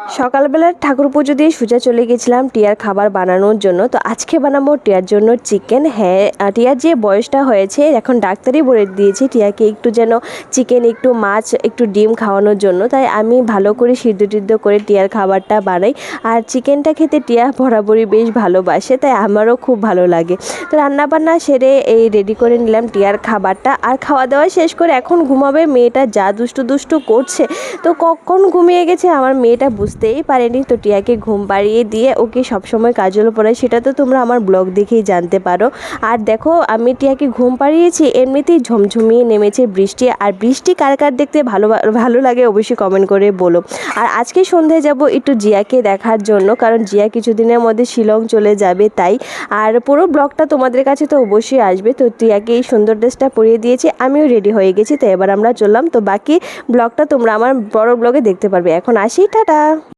সকালবেলার ঠাকুর পুজো দিয়ে সোজা চলে গেছিলাম টিয়ার খাবার বানানোর জন্য। তো আজকে বানাবো টিয়ার জন্য চিকেন হ্যাঁ টিয়ার যে বয়সটা হয়েছে, এখন ডাক্তারই বলে দিয়েছে টিয়াকে একটু যেন চিকেন একটু মাছ, একটু ডিম খাওয়ানোর জন্য। তাই আমি ভালো করে সিদ্ধ টিদ্ধ করে টিয়ার খাবারটা বানাই। আর চিকেনটা খেতে টিয়া বরাবরই বেশ ভালোবাসে, তাই আমারও খুব ভালো লাগে। তো রান্নাবান্না সেরে এই রেডি করে নিলাম টিয়ার খাবারটা। আর খাওয়া দাওয়া শেষ করে এখন ঘুমাবে, মেয়েটা যা দুষ্টু দুষ্টু করছে, তো কখন ঘুমিয়ে গেছে আমার মেয়েটা বুঝতেই পারেনি তো টিয়াকে ঘুম পাড়িয়ে দিয়ে, ওকে সবসময় কাজল পড়াই সেটা তো তোমরা আমার ব্লগ দেখেই জানতে পারো। আর দেখো, আমি টিয়াকে ঘুম পাড়িয়েছি, এমনিতেই ঝমঝমিয়ে নেমেছে বৃষ্টি, আর বৃষ্টি কার কার দেখতে ভালো ভালো লাগে অবশ্যই কমেন্ট করে বলো। আর আজকে সন্ধ্যায় যাব একটু জিয়াকে দেখার জন্য, কারণ জিয়া কিছুদিনের মধ্যে শিলং চলে যাবে, তাই। আর পুরো ব্লগটা তোমাদের কাছে তো অবশ্যই আসবে, তো টিয়াকে এই সুন্দর ড্রেসটা পরিয়ে দিয়েছি, আমিও রেডি হয়ে গেছি, তো এবার আমরা চললাম। তো বাকি ব্লগটা তোমরা আমার বড় ব্লগে দেখতে পারবে। এখন আসি, টাটা!